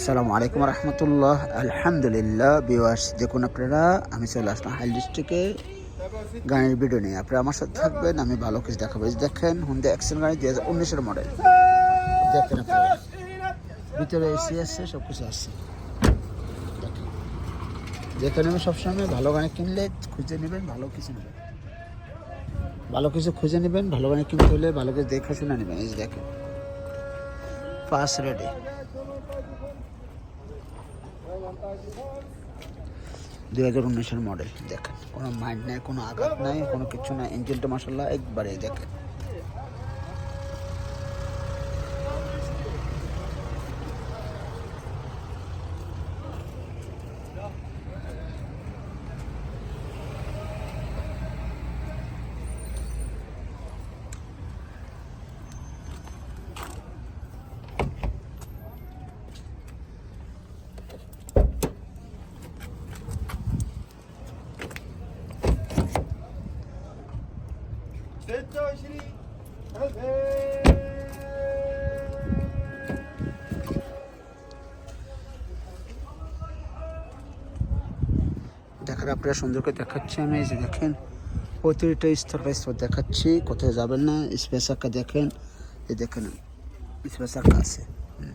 আসসালামু আলাইকুম রহমতুল্লাহ। আলহামদুলিল্লাহ বিওয়ার্স দেখুন আপনারা, আমি চলে আসলাম হাইল ডিস্ট্রিক্টে। গাড়ির ভিডিও নিয়ে। আপনারা আমার সাথে থাকবেন, আমি ভালো কিছু দেখাবো। দেখেন হুন্ডা অ্যাকশন গাড়ি দু হাজার উনিশের মডেল দেখেন ভিতরে এসি আসছে সব কিছু দেখেন। যেখানে আমি সবসময় ভালো গাড়ি কিনলে খুঁজে নেবেন, ভালো কিছু নেবেন। ভালো কিছু খুঁজে নেবেন, ভালো গাড়ি কিনতে হলে ভালো কিছু দেখে শুনে নেবেন। এই দেখেন। ফার্স্ট রেডি দুই হাজার উনিশের মডেল দেখেন। কোনো মাইন্ড নাই, কোনো আঘাত নাই, কোনো কিছু নাই। ইঞ্জিনটা মাসাল্লাহ একবারে দেখেন। सिद्धो श्री দেখার আপনারা সুন্দর করে দেখাচ্ছি আমি যে দেখেন প্রতিটা স্তর বাই স্তর দেখাচ্ছি কোথায় যাবেন না স্পেসারটা দেখেন এই দেখেন স্পেসারটা আছে হুম